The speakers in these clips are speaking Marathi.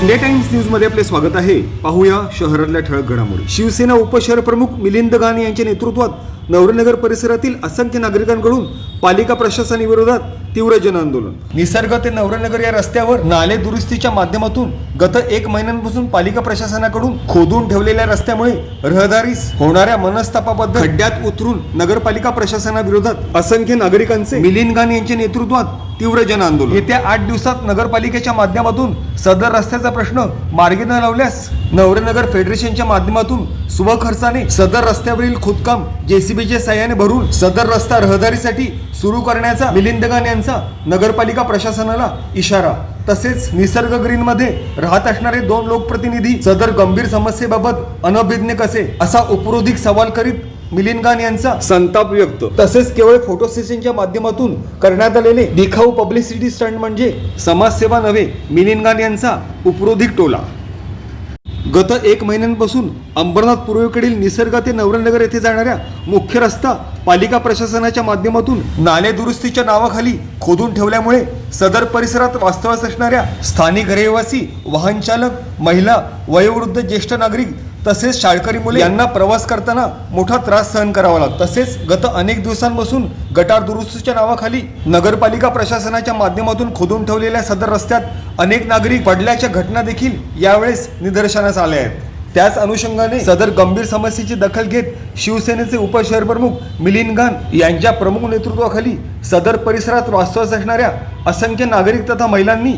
डे टाइम्स न्यूजमध्ये आपले स्वागत आहे. पाहूया शहरातल्या ठळक घडामोडी. शिवसेना उपशहर प्रमुख मिलिंद गान यांच्या नेतृत्वात नवरनगर परिसरातील असंख्य नागरिकांकडून पालिका प्रशासनाविरोधात तीव्र जनआंदोलन. निसर्ग ते नवरनगर या रस्त्यावर नाले दुरुस्तीच्या माध्यमातून गत एक महिन्यांपासून पालिका प्रशासनाकडून खोदून ठेवलेल्या रस्त्यामुळे रहदारीस होणाऱ्या मनस्तापाबद्दल खड्ड्यात उतरून नगरपालिका प्रशासनाविरोधात असंख्य नागरिकांचे मिलिंद गान यांच्या नेतृत्वात तीव्र जन आंदोलन. येत्या आठ दिवसात नगरपालिकेच्या माध्यमातून सदर रस्त्याचा प्रश्न मार्गी न लावल्यास नवरनगर फेडरेशनच्या माध्यमातून स्वखर्चाने सदर रस्त्यावरील खोदकाम जेसीबीच्या सहाय्याने भरून सदर रस्ता रहदारीसाठी सुरू करण्याचा मिलिंदगान यांचा नगरपालिका प्रशासनाला इशारा. तसेच निसर्ग ग्रीन मध्ये राहत असणारे दोन लोकप्रतिनिधी सदर गंभीर समस्येबाबत अनभिज्ञ कसे असा उपरोधिक सवाल करीत मिलिंद गान यांचा संताप व्यक्त. तसेच केवळ फोटो सेशनच्या माध्यमातून करण्यात आलेले दिखाऊ पब्लिसिटी स्टंट म्हणजे समाजसेवा नव्हे मिलिंद गान यांचा उपरोधिक टोला. गत एक महिन्यांपासून अंबरनाथ पूर्वेकडील निसर्ग ते नवरनगर येथे जाणाऱ्या मुख्य रस्ता पालिका प्रशासनाच्या माध्यमातून नाले दुरुस्तीच्या नावाखाली खोदून ठेवल्यामुळे सदर परिसरात वास्तव्यास असणाऱ्या स्थानिक रहिवासी वाहन चालक महिला वयोवृद्ध ज्येष्ठ नागरिक तसेच शाळकरी मुले यांना प्रवास करताना मोठा त्रास सहन करावा लागतो. तसेच गत अनेक दिवसांपासून गटार दुरुस्तीच्या नावाखाली नगरपालिका प्रशासनाच्या माध्यमातून खोदून ठेवलेल्या सदर रस्त्यात अनेक नागरिक पडल्याच्या घटना देखील यावेळेस निदर्शनास आल्या आहेत. त्याच अनुषंगाने सदर गंभीर समस्येची दखल घेत शिवसेनेचे उपशहर प्रमुख मिलिंद गान यांच्या प्रमुख नेतृत्वाखाली सदर परिसरात वास्तव्यास असणाऱ्या असंख्य नागरिक तथा महिलांनी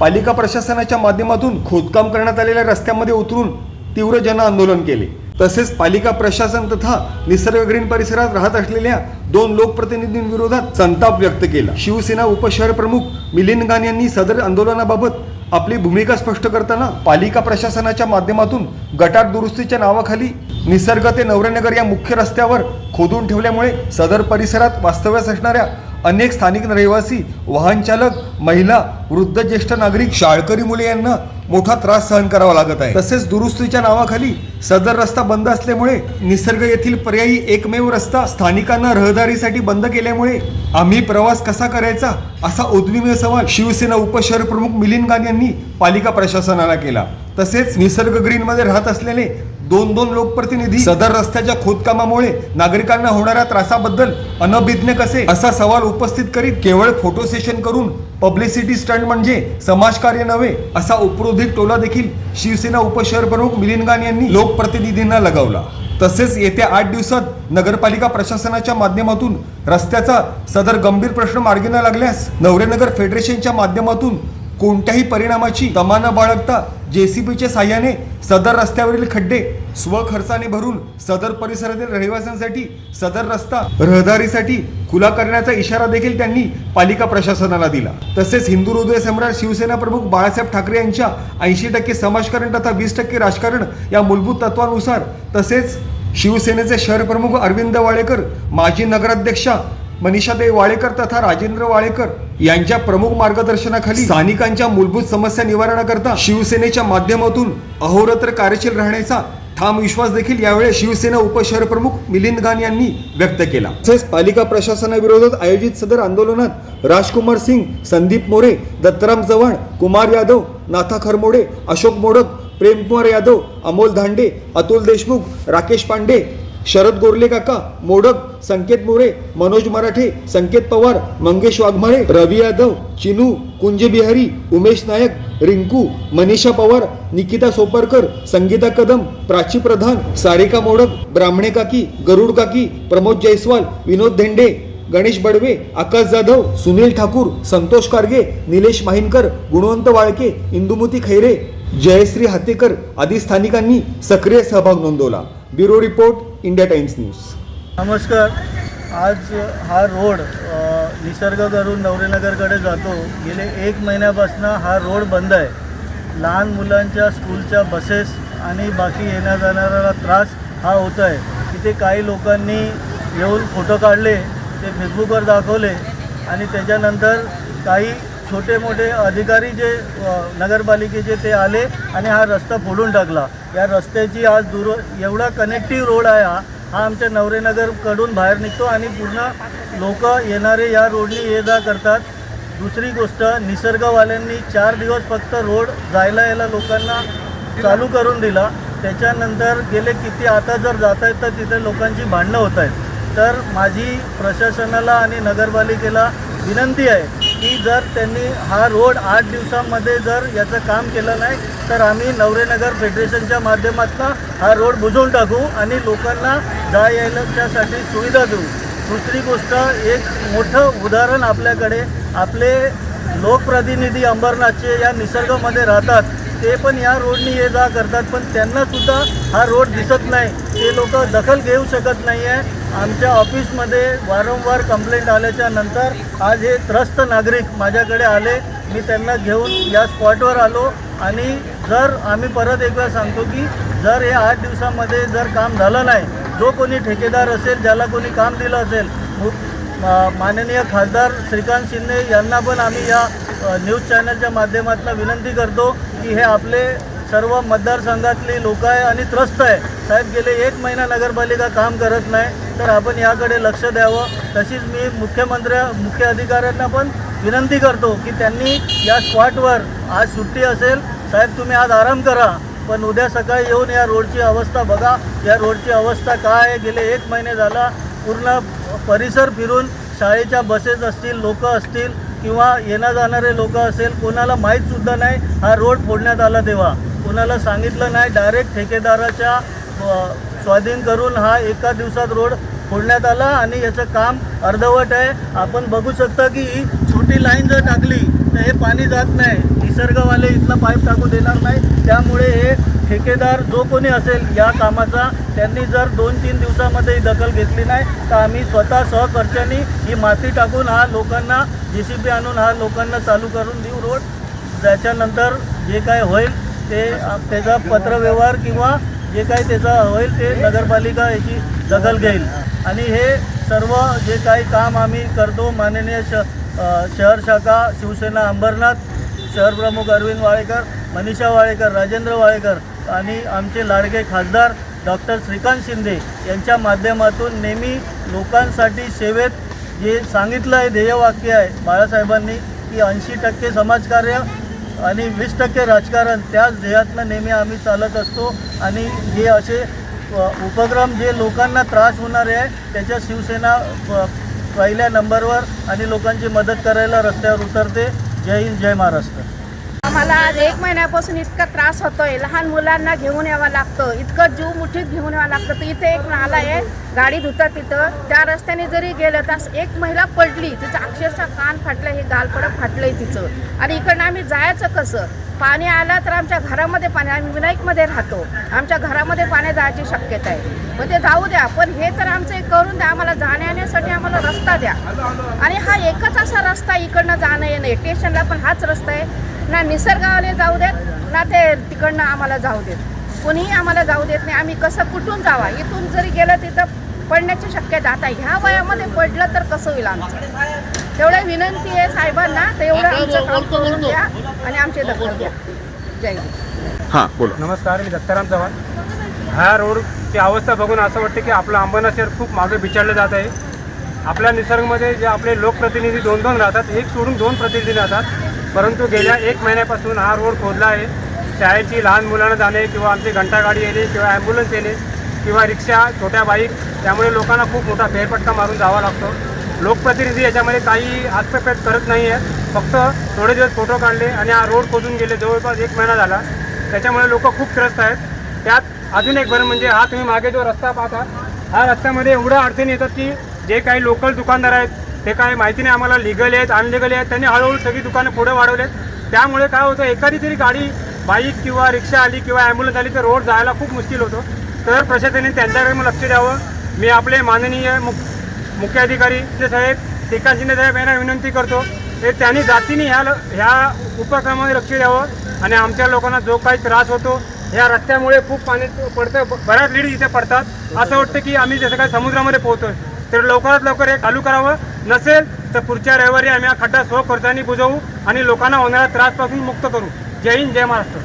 पालिका प्रशासनाच्या माध्यमातून खोदकाम करण्यात आलेल्या रस्त्यामध्ये उतरून तीव्र जन आंदोलन केले. तसेच पालिका प्रशासन तथा निसर्ग ग्रीन परिसरात राहत असलेल्या दोन लोकप्रतिनिधींविरोधात संताप व्यक्त केला. शिवसेना उपशहर प्रमुख मिलिंद गान यांनी सदर आंदोलनाबाबत आपली भूमिका स्पष्ट करताना पालिका प्रशासनाच्या माध्यमातून गटार दुरुस्तीच्या नावाखाली निसर्ग ते नवरनगर या मुख्य रस्त्यावर खोदून ठेवल्यामुळे सदर परिसरात वास्तव्यास असणाऱ्या अनेक स्थानिक रहिवासी वाहनचालक महिला वृद्ध ज्येष्ठ नागरिक शाळकरी मुले यांना मोठा त्रास सहन करावा लागत आहे. तसेच दुरुस्तीच्या नावाखाली सदर रस्ता बंद असल्यामुळे निसर्ग येथील पर्यायी एकमेव रस्ता स्थानिकांना रहदारीसाठी बंद केल्यामुळे आम्ही प्रवास कसा करायचा असा उद्विग्न सवाल शिवसेना उपशहर प्रमुख मिलिंद गान यांनी पालिका प्रशासनाला केला. तसेच निसर्ग ग्रीनमध्ये राहत असलेले दोन दोन लोकप्रतिनिधी सदर रस्त्याच्या खोदकामामुळे नागरिकांना होणाऱ्या त्रासाबद्दल अनभिज्ञ कसे? असा सवाल उपस्थित करीत केवळ फोटो सेशन करून पब्लिसिटी स्टंट म्हणजे समाजकार्य नव्हे असा उपरोधिक टोला देखील शिवसेना उपशहर प्रमुख मिलिंद गान यांनी लोकप्रतिनिधींना लगावला. तसेच येत्या आठ दिवसात नगरपालिका प्रशासनाच्या माध्यमातून रस्त्याचा सदर गंभीर प्रश्न मार्गी न लागल्यास नवरेनगर फेडरेशनच्या माध्यमातून कोणत्याही परिणामाची तमा न बाळगता जेसीबीच्या साह्याने सदर रस्त्यावरील खड्डे स्वखर्चाने भरून सदर परिसरातील रहिवाशांसाठी सदर रस्ता रहदारीसाठी खुला करण्याचा इशारा देखील त्यांनी पालिका प्रशासनाला दिला. तसेच हिंदू हृदय सम्राट शिवसेना प्रमुख बाळासाहेब ठाकरे यांच्या ऐंशी टक्के समाजकारण तथा वीस टक्के राजकारण या मूलभूत तत्वानुसार तसेच शिवसेनेचे शहर प्रमुख अरविंद वाळेकर माजी नगराध्यक्षा मनीषादेवी वाळेकर तथा राजेंद्र वाळेकर यांच्या प्रमुख मार्गदर्शनाखाली स्थानिकांच्या मूलभूत समस्या निवारणाकरता शिवसेनेच्या माध्यमातून अहोरात्र कार्यशील राहण्याचा ठाम विश्वास देखील यावेळी शिवसेना उपशहर प्रमुख मिलिंद गान यांनी व्यक्त केला. तसेच पालिका प्रशासनाविरोधात आयोजित सदर आंदोलनात राजकुमार सिंग संदीप मोरे दत्तराम चव्हाण कुमार यादव नाथा खरमोडे अशोक मोडक प्रेमकुमार यादव अमोल धांडे अतुल देशमुख राकेश पांडे शरद गोरले काका मोडक संकेत मोरे मनोज मराठे संकेत पवार मंगेश वाघमारे रवी यादव चिनू कुंज बिहारी उमेश नायक रिंकू मनीषा पवार निकिता सोपरकर संगीता कदम प्राची प्रधान सारिका मोडक ब्राह्मणे काकी गरुड काकी प्रमोद जयस्वाल विनोद धेंडे गणेश बडवे आकाश जाधव सुनील ठाकूर संतोष कारगे निलेश माहिनकर गुणवंत वाळके इंदुमती खैरे जयश्री हातेकर आदी स्थानिकांनी सक्रिय सहभाग नोंदवला. Bureau report India Times news. नमस्कार. आज हा रोड निसर्ग करून नवरेनगरकडे जातो. गेले एक महिन्यापासून हा रोड बंद आहे. लहान मुलांच्या स्कूलच्या बसेस आणि बाकी येण्या जाणाऱ्याला त्रास हा होत आहे. तिथे काही लोकांनी येऊन फोटो काढले ते फेसबुकवर दाखवले आणि त्याच्यानंतर काही छोटे मोठे अधिकारी जे नगरपालिकेचे ते आले आणि हा रस्ता फोडून टाकला. या रस्त्याची आज दूर एवढा कनेक्टिव्ह रोड आहे हा हा आमच्या नवरेनगरकडून बाहेर निघतो आणि पूर्ण लोक येणारे या रोडनी ये जा करतात. दुसरी गोष्ट निसर्गवाल्यांनी चार दिवस फक्त रोड जायला यायला लोकांना चालू करून दिला. त्याच्यानंतर गेले किती आता जर जात आहेत तर तिथे लोकांची भांडणं होत आहेत तर माझी प्रशासनाला आणि नगरपालिकेला विनंती आहे की जर त्यांनी हा रोड आठ दिवसामध्ये जर याचं काम केलं नाही तर आम्ही नवरेनगर फेडरेशनच्या माध्यमातून हा रोड बुजवून टाकू आणि लोकांना जा यायलाच्यासाठी सुविधा देऊ. दुसरी गोष्ट एक मोठं उदाहरण आपल्याकडे आपले लोकप्रतिनिधी अंबरनाथचे या निसर्गामध्ये राहतात. ते पण या रोडनी ये जा करतात पण त्यांनासुद्धा हा रोड दिसत नाही. ते लोक दखल घेऊ शकत नाही आहे आमच्या ऑफिसमध्ये वारंवार कंप्लेंट आल्याच्यानंतर आज हे त्रस्त नागरिक माझ्याकडे आले. मी त्यांना घेऊन या स्पॉटवर आलो. आणि जर आम्ही परत एक वेळा सांगतो की जर हे आठ दिवसामध्ये जर काम झालं नाही जो कोणी ठेकेदार असेल ज्याला कोणी काम दिलं असेल मा- माननीय खासदार श्रीकांत शिंदे यांना पण आम्ही या न्यूज चॅनलच्या माध्यमातून विनंती करतो. की हे आपले सर्व मतदारसंघातली लोक आहे आणि त्रस्त आहे. साहेब गेले एक महिना नगरपालिका काम करत नाही तर आपण याकडे लक्ष द्यावं. तशीच मी मुख्यमंत्र्या मुख्य अधिकाऱ्यांना पण विनंती करतो की त्यांनी या स्पॉटवर आज सुट्टी असेल. साहेब तुम्ही आज आराम करा पण उद्या सकाळी येऊन या रोडची अवस्था बघा. या रोडची अवस्था काय आहे? गेले एक महिने झाला पूर्ण परिसर फिरून शाळेच्या बसेस असतील लोक असतील किंवा येणं जाणारे लोक असेल कोणाला माहीतसुद्धा नाही हा रोड फोडण्यात आला तेव्हा. कोणाला सांगितलं नाही डायरेक्ट ठेकेदाराच्या स्वाधीन करून हा एका दिवसात रोड फोडण्यात आला आणि याचं काम अर्धवट आहे. आपण बघू शकता की छोटी लाईन जर टाकली तर हे पाणी जात नाही. निसर्गवाले इथला पाईप टाकू देणार नाही. त्यामुळे हे ठेकेदार जो कोणी असेल या कामाचा त्यांनी जर दोन तीन दिवसामध्ये ही दखल घेतली नाही तर आम्ही स्वतः सहकर्त्यांनी ही माती टाकून हा लोकांना जे सी बी आणून हा लोकांना चालू करून देऊ रोड. त्याच्यानंतर जे काय होईल ते त्याचा पत्रव्यवहार किंवा जे काही त्याचा होईल ते नगरपालिका याची दखल घेईल. आणि हे सर्व जे काही काम आम्ही करतो माननीय श शहर शाखा शिवसेना अंबरनाथ शहर प्रमुख अरविंद वाळेकर मनीषा वाळेकर राजेंद्र वाळेकर आणि आमचे लाडके खासदार डॉक्टर श्रीकांत शिंदे यांच्या माध्यमातून नेहमी लोकांसाठी सेवेत जे सांगितलं आहे ध्येयवाक्य आहे बाळासाहेबांनी की ऐंशी टक्के समाजकार्य आणि वीस टक्के राजकारण त्याच ध्येयातनं नेहमी आम्ही चालत असतो. आणि हे असे उपक्रम जे लोकांना त्रास होणारे आहे त्याच्या शिवसेना प- पहिल्या नंबरवर आणि लोकांची मदत करायला रस्त्यावर उतरते. जय हिंद जय महाराष्ट्र. आम्हाला आज एक महिन्यापासून इतका त्रास होतोय. लहान मुलांना घेऊन यावं लागतं. इतकं जीव मुठीत घेऊन यावं लागतं. तर इथे एक नाला आहे. गाडी धुतात तिथं. त्या रस्त्याने जरी गेलं तर एक महिला पडली. तिचं अक्षरशः कान फाटलं हे गालपडं फाटलंय तिचं. आणि इकडनं आम्ही जायचं कसं? पाणी आलं तर आमच्या घरामध्ये पाणी. आम्ही विनायकमध्ये राहतो. आमच्या घरामध्ये पाणी जायची शक्यता आहे. मग ते जाऊ द्या. पण हे तर आमचं एक करून द्या. आम्हाला जाण्या येण्यासाठी आम्हाला रस्ता द्या. आणि हा एकच असा रस्ता इकडनं जाणं येणं स्टेशनला पण हाच रस्ता आहे. ना निसर्गावाले जाऊ देत ना ते तिकडनं आम्हाला जाऊ देत. कोणीही आम्हाला जाऊ देत नाही. आम्ही कसं कुठून जावा? इथून जरी गेलं तिथं पडण्याची शक्यता. आता ह्या वयामध्ये पडलं तर कसं होईल आमचं? तेवढं विनंती आहे साहेबांना तर एवढं आमचं काम करून द्या आणि आमची दखल घ्या. जय हिंद. हां बोला. नमस्कार मी दत्ताराम चव्हाण. ह्या रोडची अवस्था बघून असं वाटतं की आपलं अंबरनाथ शहर खूप मागे बिचारलं जात आहे. आपल्या निसर्गमध्ये जे आपले लोकप्रतिनिधी दोन दोन राहतात एक सोडून दोन प्रतिनिधी राहतात. परंतु गेल्या एक महिन्यापासून हा रोड खोदला आहे. शाळेची लहान मुलांना जाणे किंवा आमची घंटागाडी येणे किंवा ॲम्ब्युलन्स येणे किंवा रिक्षा छोट्या बाईक त्यामुळे लोकांना खूप मोठा फेरफटका मारून जावा लागतो. लोकप्रतिनिधी याच्यामध्ये काही हस्तक्षेप करत नाही आहे फक्त थोडे दिवस फोटो काढले आणि हा रोड खोदून गेले. जवळपास एक महिना झाला. त्याच्यामुळे लोक खूप त्रस्त आहेत. त्यात अजून एक भरण म्हणजे हा तुम्ही मागे जो रस्ता पाहता हा रस्त्यामध्ये एवढं अडचणी येतात की जे काही लोकल दुकानदार आहेत ते काय माहिती नाही आम्हाला लिगल आहेत अनलिगल आहेत. त्यांनी हळूहळू सगळी दुकानं पुढे वाढवलेत. त्यामुळे काय होतं एखादी तरी गाडी बाईक किंवा रिक्षा आली किंवा ॲम्ब्युलन्स आली तर रोड जायला खूप मुश्किल होतो. तर प्रशासनाने त्यांच्याकडे मग लक्ष द्यावं. मी आपले माननीय मुख मुख्य अधिकारी जे साहेब श्रीकांत शिंदे साहेब यांना विनंती करतो ते त्यांनी जातीने ह्या ल- ह्या उपक्रमामध्ये लक्ष द्यावं आणि आमच्या लोकांना जो काही त्रास होतो ह्या रस्त्यामुळे खूप पाणी पडतं बऱ्याच लेडीज इथे पडतात. असं वाटतं की आम्ही जसं काय समुद्रामध्ये पोहतोय तर लवकरात लवकर हे चालू करावं. नसेल तर पुढच्या रविवारी आम्ही हा खड्डा स्व खर्चाने बुजवू आणि लोकांना होणाऱ्या त्रासपासून मुक्त करू. जय हिंद जय महाराष्ट्र.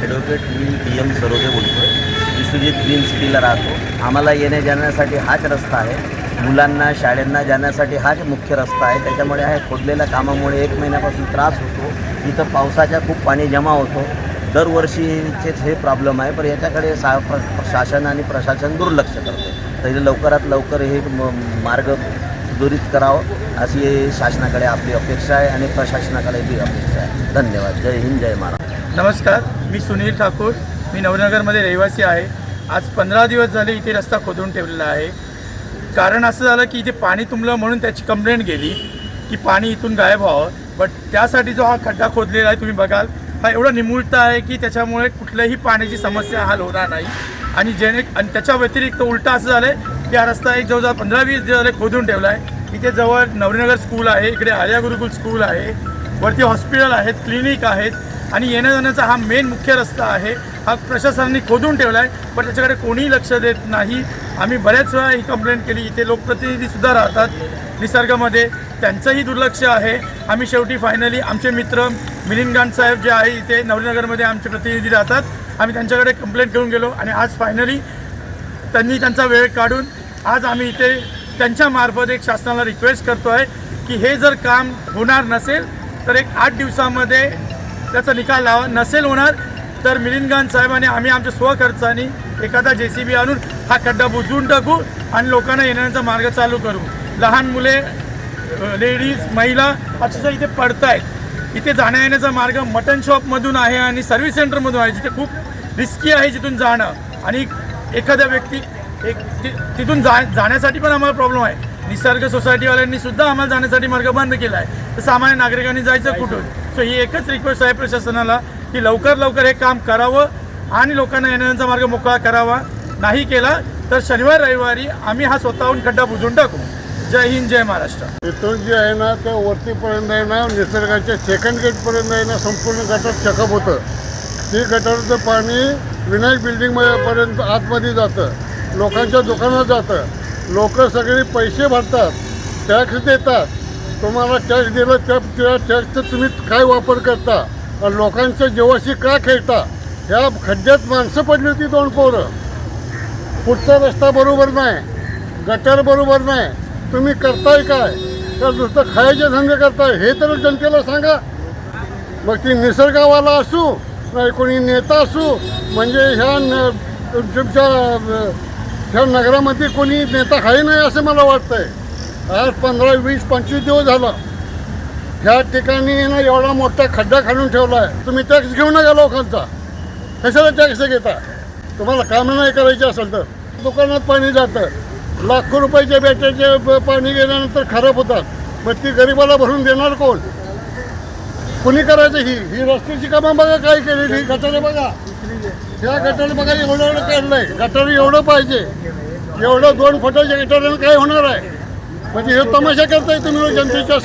ॲडव्होकेट मी डी एम सरोदे बोलतो आहे सुजित ग्रीन सिटीला राहतो आम्हाला येण्या जाण्यासाठी हाच रस्ता आहे. मुलांना शाळांना जाण्यासाठी हाच मुख्य रस्ता आहे. त्याच्यामुळे हा खोदलेल्या कामामुळे एक महिन्यापासून त्रास होतो. इथं पावसाच्या खूप पाणी जमा होतो. दरवर्षीचेच हे प्रॉब्लेम आहे पण याच्याकडे सा प्र शासन आणि प्रशासन दुर्लक्ष करते. तर लवकरात लवकर हे म- मार्ग सुधारित करावं अशी शासनाकडे आपली अपेक्षा आहे आणि प्रशासनाकडे बी अपेक्षा आहे. धन्यवाद. जय हिंद जय महाराज नमस्कार मी सुनील ठाकूर. मी नवनगरमध्ये रहिवासी आहे. आज पंधरा दिवस झाले इथे रस्ता खोदून ठेवलेला आहे. कारण असं झालं की इथे पाणी तुंबलं म्हणून त्याची कंप्लेंट गेली की पाणी इथून गायब व्हावं. बट त्यासाठी जो हा खड्डा खोदलेला आहे तुम्ही बघाल हा एवढा निमुळता आहे की त्याच्यामुळे कुठल्याही पाण्याची समस्या हाल होणार नाही. आणि जेणे आणि त्याच्या व्यतिरिक्त उलटा असं झालं आहे की हा रस्ता एक जवळजवळ पंधरा वीस दिवस झाले खोदून ठेवला आहे इथे जवळ नवरीनगर स्कूल आहे इकडे आर्या गुरुकुल स्कूल आहे वरती हॉस्पिटल आहेत क्लिनिक आहेत आणि येण्या जाण्याचा हा मेन मुख्य रस्ता आहे. हा प्रशासनाने खोदून ठेवला आहे पण त्याच्याकडे कोणीही लक्ष देत नाही. आम्ही बऱ्याच वेळा ही कंप्लेंट केली. इथे लोकप्रतिनिधीसुद्धा राहतात निसर्गामध्ये. त्यांचंही दुर्लक्ष आहे. आम्ही शेवटी फायनली आमचे मित्र मिलिंद गांड साहेब जे आहे इथे नवरीनगरमध्ये आमचे प्रतिनिधी राहतात. आम्ही त्यांच्याकडे कंप्लेंट घेऊन गेलो आणि आज फायनली त्यांनी त्यांचा वेळ काढून आज आम्ही इथे त्यांच्या मार्फत एक शासनाला रिक्वेस्ट करतो आहे की हे जर काम होणार नसेल तर एक आठ दिवसामध्ये त्याचा निकाल लावा. नसेल होणार तर मिलिंद साहेबाने आम्ही आमच्या स्वखर्चाने एखादा जे सी बी आणून हा खड्डा बुजवून टाकू आणि लोकांना येण्याचा मार्ग चालू करू. लहान मुले लेडीज महिला अक्षरशः इथे पडत आहेत इथे जाण्या येण्याचा मार्ग मटन शॉपमधून आहे आणि सर्व्हिस सेंटरमधून आहे जिथे खूप रिस्की आहे जिथून जाणं. आणि एखाद्या व्यक्ती एक ति- तिथून जा जाण्यासाठी पण आम्हाला प्रॉब्लेम आहे. निसर्ग सोसायटीवाल्यांनी सुद्धा आम्हाला जाण्यासाठी मार्ग बंद केला आहे. तर सामान्य नागरिकांनी जायचं कुठून? सो ही एकच रिक्वेस्ट आहे प्रशासनाला की लवकर लवकर हे काम करावं आणि लोकांना येण्याचा मार्ग मोकळा करावा. नाही केला तर शनिवार रविवारी आम्ही हा स्वतःहून खड्डा बुजवून टाकू. जय हिंद जय महाराष्ट्र. तिथून जे आहे ना ते वरतीपर्यंत आहे ना निसर्गाच्या सेकंड गेटपर्यंत आहे ना संपूर्ण गटार चकअप होतं. ती गटारचं पाणी विनायक बिल्डिंगपर्यंत आतमध्ये जातं. लोकांच्या दुकानात जातं. लोक सगळे पैसे भरतात टॅक्स देतात. तुम्हाला टॅक्स दिलं त्या त्या टॅक्सचा तुम्ही काय वापर करता? आणि लोकांच्या जीवाशी का खेळता? ह्या खड्ड्यात माणसं पडली होती दोन पोरं. पुढचा रस्ता बरोबर नाही गटर बरोबर नाही. तुम्ही करताय काय? तर नुसतं खायचे धंदे करताय. हे तर जनतेला सांगा. मग ती निसर्गावाला असू नाही कोणी नेता असू म्हणजे ह्या न तुमच्या ह्या नगरामध्ये कोणी नेता आहे नाही असं मला वाटतंय. आज पंधरा वीस पंचवीस दिवस झाला. ह्या ठिकाणी ना एवढा मोठा खड्डा खालून ठेवला आहे तुम्ही टॅक्स घेऊ नका लोकांचा. कशाला टॅक्स घेता? तुम्हाला कामं नाही करायची असेल तर. दुकानात पाणी जातं. लाखो रुपयाच्या बॅटरीचे पाणी गेल्यानंतर खराब होतात. मग ती गरिबाला भरून देणार कोण? कुणी करायचं ही? ही रस्त्याची कामं बघा काय केलेली ही गटारे बघा. ह्या गटर बघा एवढं एवढं काढलंय गटार एवढं पाहिजे. एवढं दोन फुटाच्या गटारानं काय होणार आहे. म्हणजे हे तमाशा करताय तुम्ही जनतेच्या